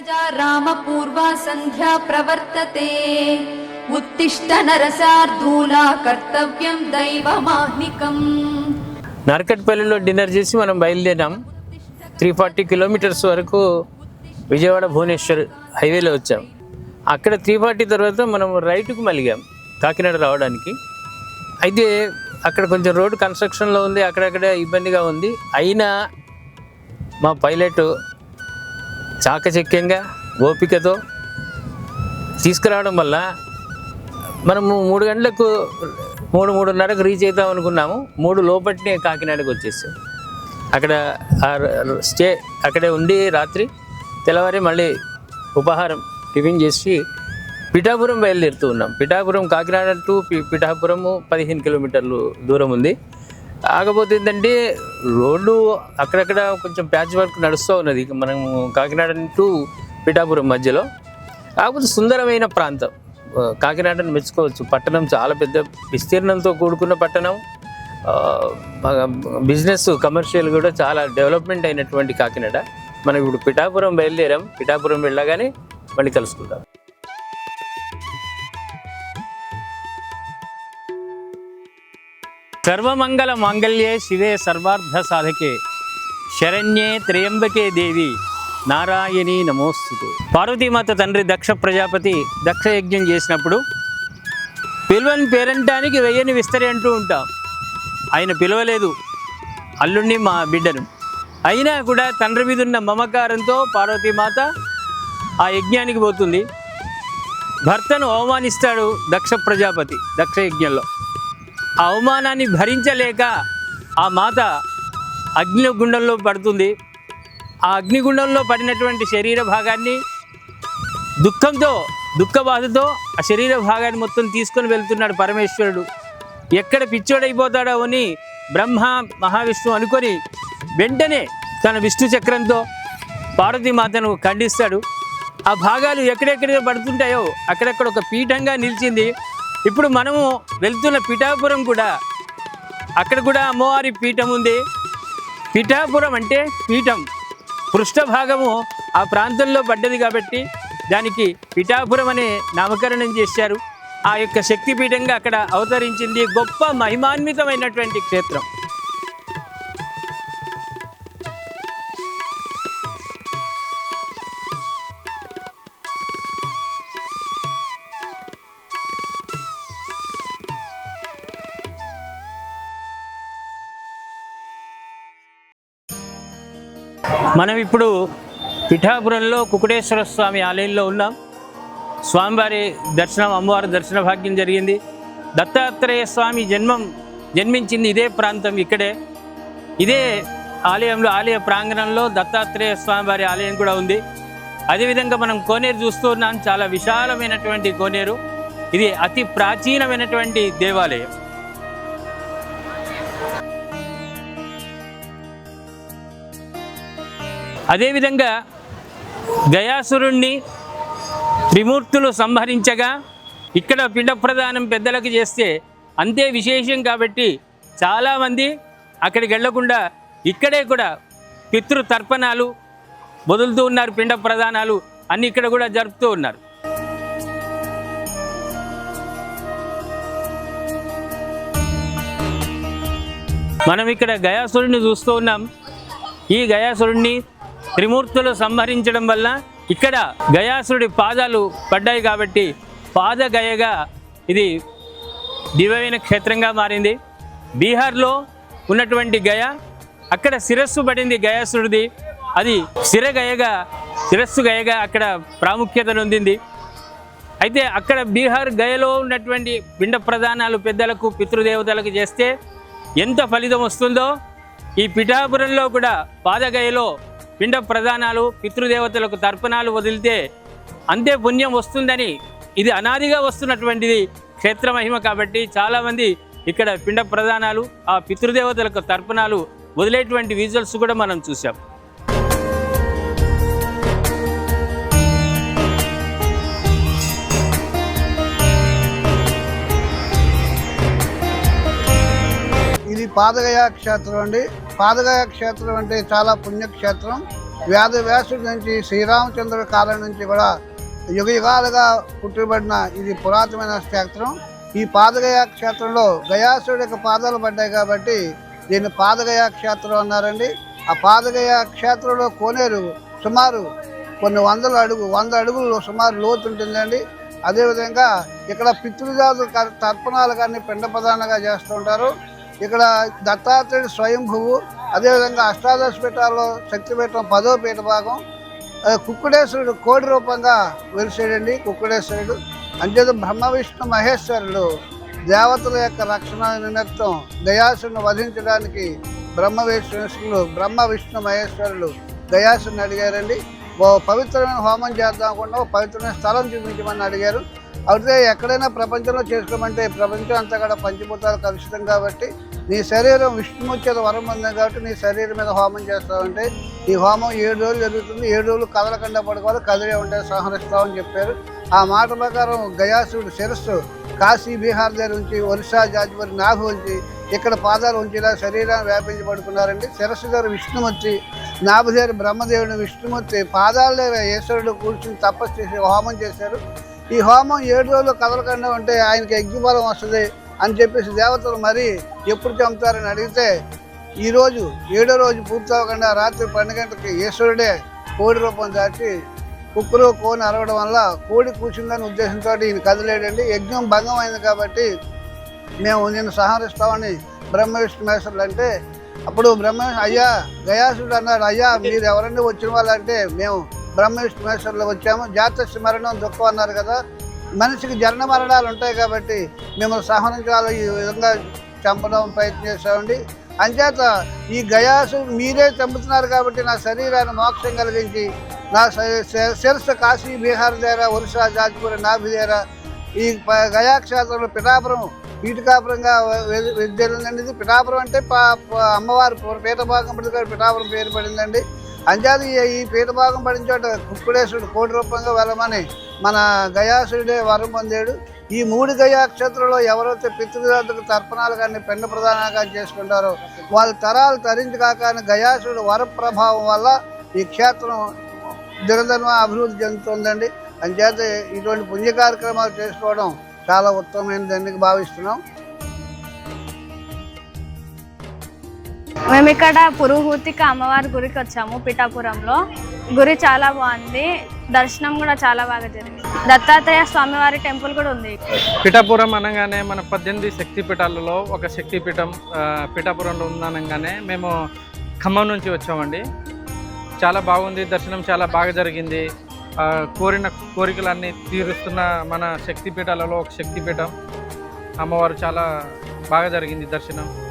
प्रजा रामपूर्वा सन्ध्या प्रवर्तते उत्तिष्ठ नरसार्धूला कर्तव्यं दैवमाह्निकम् నరకట్పల్లిలో డిన్నర్ చేసి మనం బయలుదేరాం త్రీ ఫార్టీ కిలోమీటర్స్ వరకు విజయవాడ భువనేశ్వర్ హైవేలో వచ్చాం అక్కడ త్రీ ఫార్టీ తర్వాత మనం రైట్కు మలిగాం కాకినాడ రావడానికి అయితే అక్కడ కొంచెం రోడ్డు కన్స్ట్రక్షన్లో ఉంది అక్కడక్కడ ఇబ్బందిగా ఉంది అయినా మా పైలట్ చాకచక్యంగా ఓపికతో తీసుకురావడం వల్ల మనము మూడు గంటలకు మూడు మూడున్నరకు రీచ్ అవుతాం అనుకున్నాము. మూడు లోపట్నే కాకినాడకు వచ్చేసాం. అక్కడ స్టే అక్కడే ఉండి రాత్రి తెల్లవారి మళ్ళీ ఉపహారం టిఫిన్ చేసి పిఠాపురం బయలుదేరుతూ ఉన్నాం. పిఠాపురం కాకినాడ టు పి- పిఠాపురము పదిహేను కిలోమీటర్లు దూరం ఉంది. కాకపోతే ఏంటంటే రోడ్డు అక్కడక్కడ కొంచెం ప్యాచ్ వర్క్ నడుస్తూ ఉన్నది. మనం కాకినాడ టు పిఠాపురం మధ్యలో. కాకపోతే సుందరమైన ప్రాంతం. కాకినాడను మెచ్చుకోవచ్చు. పట్టణం చాలా పెద్ద విస్తీర్ణంతో కూడుకున్న పట్టణం. బిజినెస్ కమర్షియల్ కూడా చాలా డెవలప్మెంట్ అయినటువంటి కాకినాడ. మనం ఇప్పుడు పిఠాపురం బయలుదేరాం. పిఠాపురం వెళ్ళగానే మళ్ళీ కలుసుకుంటాం. సర్వమంగళ మాంగళ్యే శివే సర్వార్థ సాధకే. శరణ్యే త్రయంబకే దేవి. నారాయణి నమోస్తుతే. పార్వతీమాత తండ్రి దక్ష ప్రజాపతి దక్ష యజ్ఞం చేసినప్పుడు పిలువని పేరంటానికి వెయ్యని విస్తరి అంటూ ఉంటాం. ఆయన పిలవలేదు. అల్లుణ్ణి మా బిడ్డను. అయినా కూడా తండ్రి మీద ఉన్న మమకారంతో పార్వతీమాత ఆ యజ్ఞానికి పోతుంది. భర్తను అవమానిస్తాడు దక్ష ప్రజాపతి దక్ష యజ్ఞంలో. అవమానాన్ని భరించలేక ఆ మాత అగ్నిగుండంలో పడుతుంది. ఆ అగ్నిగుండంలో పడినటువంటి శరీర భాగాన్ని దుఃఖంతో దుఃఖ బాధతో ఆ శరీర భాగాన్ని మొత్తం తీసుకొని వెళ్తున్నాడు పరమేశ్వరుడు. ఎక్కడ పిచ్చోడైపోతాడో అని బ్రహ్మ మహావిష్ణువు అనుకొని వెంటనే తన విష్ణు చక్రంతో పార్వతీమాతను ఖండిస్తాడు. ఆ భాగాలు ఎక్కడెక్కడ పడుతుంటాయో అక్కడక్కడ ఒక పీఠంగా నిలిచింది. ఇప్పుడు మనము వెళ్తున్న పిఠాపురం కూడా అక్కడ కూడా అమ్మవారి పీఠం ఉంది. పిఠాపురం అంటే పీఠం. పృష్ఠభాగము ఆ ప్రాంతంలో పడ్డది కాబట్టి దానికి పిఠాపురం అనే నామకరణం చేశారు. ఆ యొక్క శక్తిపీఠంగా అక్కడ అవతరించింది గొప్ప మహిమాన్వితమైనటువంటి క్షేత్రం. మనం ఇప్పుడు పిఠాపురంలో కుకుటేశ్వర స్వామి ఆలయంలో ఉన్నాం. స్వామివారి దర్శనం అమ్మవారి దర్శన భాగ్యం జరిగింది. దత్తాత్రేయ స్వామి జన్మం జన్మించింది ఇదే ప్రాంతం ఇక్కడే. ఇదే ఆలయంలో ఆలయ ప్రాంగణంలో దత్తాత్రేయ స్వామి వారి ఆలయం కూడా ఉంది. అదేవిధంగా మనం కోనేరు చూస్తూ ఉన్నాం. చాలా విశాలమైనటువంటి కోనేరు. ఇది అతి ప్రాచీనమైనటువంటి దేవాలయం. అదేవిధంగా గయాసురుణ్ణి త్రిమూర్తులు సంహరించగా ఇక్కడ పిండ ప్రదానం పెద్దలకు చేస్తే అంతే విశేషం కాబట్టి చాలామంది అక్కడికి వెళ్ళకుండా ఇక్కడే కూడా పితృతర్పణాలు వదులుతూ ఉన్నారు పిండ ప్రదానాలు అన్ని ఇక్కడ కూడా జరుపుతూ ఉన్నారు. మనం ఇక్కడ గయాసురుడిని చూస్తూ ఉన్నాం. ఈ గయాసురుడిని త్రిమూర్తులు సంహరించడం వల్ల ఇక్కడ గయాసురుడి పాదాలు పడ్డాయి కాబట్టి పాదగయగా ఇది దివ్యమైన క్షేత్రంగా మారింది. బీహార్లో ఉన్నటువంటి గయ అక్కడ శిరస్సు పడింది గయాసురుడిది అది శిరగయగా శిరస్సు గయగా అక్కడ ప్రాముఖ్యత నొందింది. అయితే అక్కడ బీహార్ గయలో ఉన్నటువంటి పిండ ప్రధానాలు పెద్దలకు పితృదేవతలకు చేస్తే ఎంత ఫలితం వస్తుందో ఈ పిఠాపురంలో కూడా పాదగయలో పిండ ప్రధానాలు పితృదేవతలకు తర్పణాలు వదిలితే అంతే పుణ్యం వస్తుందని ఇది అనాదిగా వస్తున్నటువంటిది క్షేత్ర మహిమ కాబట్టి చాలామంది ఇక్కడ పిండ ప్రధానాలు ఆ పితృదేవతలకు తర్పణాలు వదిలేటువంటి విజువల్స్ కూడా మనం చూసాం ఇది పాదగయా క్షేత్రం అండి. పాదగయ క్షేత్రం అంటే చాలా పుణ్యక్షేత్రం. వేద వ్యాసుడి నుంచి శ్రీరామచంద్రుడి కాలం నుంచి కూడా యుగ యుగాలుగా పుట్టుబడిన ఇది పురాతనమైన క్షేత్రం. ఈ పాదగయా క్షేత్రంలో గయాసుడి యొక్క పాదాలు పడ్డాయి కాబట్టి దీన్ని పాదగయా క్షేత్రం అన్నారండి. ఆ పాదగయా క్షేత్రంలో కోనేరు సుమారు కొన్ని వందల అడుగు వంద అడుగులు సుమారు లోతు ఉంటుందండి. అదేవిధంగా ఇక్కడ పితృజాతులు తర్పణాలు కానీ పిండ ప్రధానంగా చేస్తూ ఉంటారు. ఇక్కడ దత్తాత్రేయుడు స్వయంభువు అదేవిధంగా అష్టాదశ పీఠాల్లో శక్తిపీఠం పదో పీఠ భాగం కుక్కుడేశ్వరుడు కోడి రూపంగా వెలిసాడండి కుక్కుడేశ్వరుడు అంతే బ్రహ్మ విష్ణు మహేశ్వరుడు దేవతల యొక్క రక్షణ నిమిత్తం దయాసును వధించడానికి బ్రహ్మ విష్ణులు బ్రహ్మ విష్ణు మహేశ్వరులు దయాసుని అడిగారండి. ఓ పవిత్రమైన హోమం చేద్దాం అనుకుంటే ఓ పవిత్రమైన స్థలం చూపించమని అడిగారు. అయితే ఎక్కడైనా ప్రపంచంలో చేసుకోమంటే ప్రపంచం అంతా కూడా పంచభూతాలు కలుషితం కాబట్టి నీ శరీరం విష్ణుమూర్చేత వరం ఉంది కాబట్టి నీ శరీరం మీద హోమం చేస్తామంటే ఈ హోమం ఏడు రోజులు జరుగుతుంది. ఏడు రోజులు కదలకుండా పడుకోవాలి కదిలే ఉంటే సంహరిస్తామని చెప్పారు. ఆ మాట ప్రకారం గయాసుడు శిరస్సు కాశీ బీహార్ దగ్గర ఉంచి ఒరిస్సా జాజ్పూర్ నాగు ఉంచి ఇక్కడ పాదాలు ఉంచి ఇలా శరీరాన్ని వ్యాపించి పడుకున్నారండి. శిరస్సు దగ్గర విష్ణుమూర్తి నాభి దగ్గర బ్రహ్మదేవుడు విష్ణుమూర్తి పాదాల దగ్గర ఈశ్వరుడు కూర్చుని తపస్సు చేసి హోమం చేశారు. ఈ హోమం ఏడు రోజులు కదలకుండా ఉంటే ఆయనకి యజ్ఞబలం వస్తుంది అని చెప్పేసి దేవతలు మరి ఎప్పుడు చంపుతారని అడిగితే ఈరోజు ఏడో రోజు పూర్తి అవ్వకుండా రాత్రి పన్నెండు గంటలకి ఈశ్వరుడే కోడి రూపం దాచి కుక్కరు కోని అరవడం వల్ల కోడి కూర్చుందని ఉద్దేశంతో ఈయన కదిలేడండి. యజ్ఞం భంగం అయింది కాబట్టి మేము నిన్ను సంహరిస్తామని బ్రహ్మ విష్ణుమేశ్వరులు అంటే అప్పుడు బ్రహ్మ అయ్యా గయాసుడు అన్నాడు అయ్యా మీరు ఎవరన్నా వచ్చిన వాళ్ళంటే మేము బ్రహ్మ వచ్చాము. జాతస్య మరణం దుఃఖం అన్నారు కదా. మనిషికి జరణ మరణాలు ఉంటాయి కాబట్టి మిమ్మల్ని సహనించాలి ఈ విధంగా చంపడం ప్రయత్నం చేస్తామండి. అంచేత ఈ గయాసు మీరే చంపుతున్నారు కాబట్టి నా శరీరాన్ని మోక్షం కలిగించి నా శిరస్సు కాశీ బీహార్ దేరా ఒరిస్సా జాజ్పూర్ నాభి ఈ ప- గయాక్షేత్రంలో పిఠాపురం పీఠికాపురంగా విద్యలండి ఇది పిఠాపురం అంటే పా- ప- అమ్మవారి భాగం పడింది పిఠాపురం పేరు పడిందండి. అంచేది ఈ- ఈ భాగం పడిన చోట కుక్కుడేశ్వరుడు కోటి రూపంగా వెళ్ళమని మన గయాసుడే వరం పొందాడు. ఈ మూడు గయాక్షేత్రంలో ఎవరైతే పితృదేవతకు తర్పణాలు కానీ పెండ ప్రధానంగా కానీ చేసుకుంటారో వాళ్ళ తరాలు తరించి కాక గయాసుడు వర ప్రభావం వల్ల ఈ క్షేత్రం దినదిన అభివృద్ధి చెందుతుందండి. అంచేత ఇటువంటి పుణ్య కార్యక్రమాలు చేసుకోవడం చాలా ఉత్తమమైనదని భావిస్తున్నాం. మేము ఇక్కడ పురుహూతిక అమ్మవారి గుడికి వచ్చాము పిఠాపురంలో. గుడి చాలా బాగుంది. దర్శనం కూడా చాలా బాగా జరిగింది. దత్తాత్రేయ స్వామివారి టెంపుల్ కూడా ఉంది. పిఠాపురం అనగానే మన పద్దెనిమిది శక్తి పీఠాలలో ఒక శక్తి పీఠం ఆ, పిఠాపురంలో ఉందనగానే మేము ఖమ్మం నుంచి వచ్చామండి. చాలా బాగుంది దర్శనం చాలా బాగా జరిగింది. కోరిన కోరికలన్నీ తీరుస్తున్న మన శక్తిపీఠాలలో ఒక శక్తిపీఠం. అమ్మవారు చాలా బాగా జరిగింది దర్శనం.